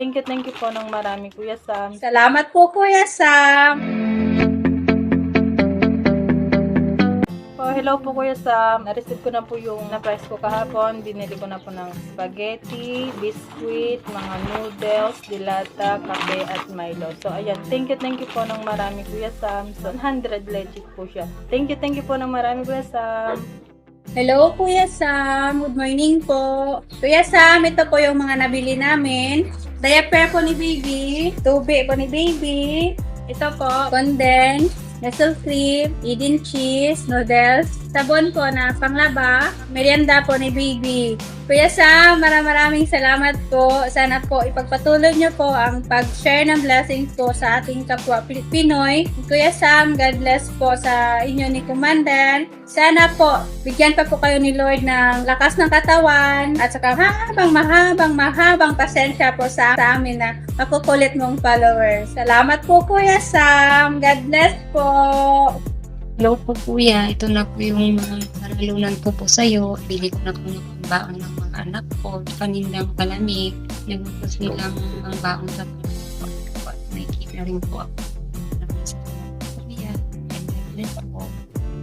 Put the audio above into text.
Thank you, thank you po ng marami, Kuya Sam. Salamat po, Kuya Sam. Po, hello po Kuya Sam. Na-receive ko na po yung na-price ko kahapon. Binili ko na po ng spaghetti, biscuit, mga noodles, dilata, kape, at Milo. So, ayan. Thank you, thank you po ng marami Kuya Sam. So, 100 legit po siya. Thank you, thank you po ng marami Kuya Sam. Hello, Kuya Sam. Good morning po. Kuya Sam, ito po yung mga nabili namin. Diaper po ni baby. Tubig po ni baby. Ito po, condensed, Nestle cream, Eden cheese, noodles, sabon po na panglaba, merienda po ni baby. Kuya Sam, maraming maraming salamat po. Sana po ipagpatuloy niyo po ang pag-share ng blessings po sa ating kapwa Pi- Pinoy. Kuya Sam, God bless po sa inyo ni Kumandan. Sana po, bigyan pa po kayo ni Lord ng lakas ng katawan at saka mahabang, mahabang, mahabang pasensya po sa, sa amin na makukulit mong followers. Salamat po, Kuya Sam. God bless po. Hello po kuya, ito na po yung mga paralunan ko po sa'yo. Bili ko na po ng baon ng mga anak ko, kanilang palamig. Nagpapos nilang ang baon sa po. At may na rin po ako. Maraming salamat po kuya.